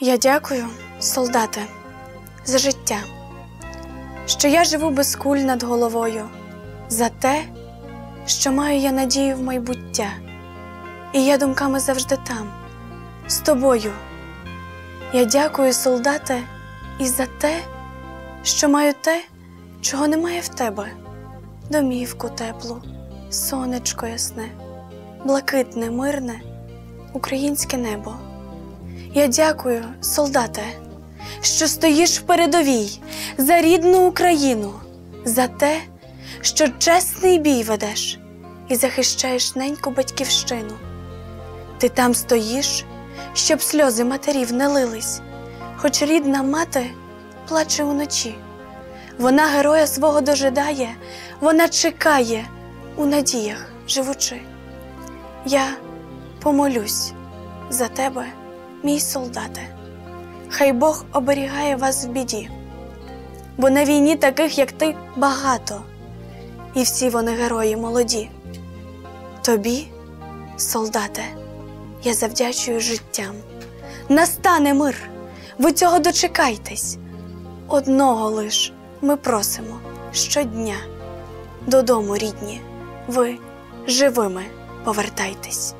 Я дякую, солдате, за життя, що я живу без куль над головою, за те, що маю я надію в майбуття, і я думками завжди там, з тобою. Я дякую, солдате, і за те, що маю те, чого немає в тебе, домівку теплу, сонечко ясне, блакитне, мирне, українське небо. Я дякую, солдате, що стоїш в передовій за рідну Україну, за те, що чесний бій ведеш і захищаєш неньку батьківщину. Ти там стоїш, щоб сльози матерів не лились, хоч рідна мати плаче уночі. Вона героя свого дожидає, вона чекає у надіях живучи. Я помолюсь за тебе, мій солдате. Хай Бог оберігає вас в біді, бо на війні таких, як ти, багато, і всі вони герої молоді. Тобі, солдате, я завдячую життям. Настане мир, ви цього дочекайтесь. Одного лиш ми просимо щодня. Додому, рідні, ви живими повертайтесь.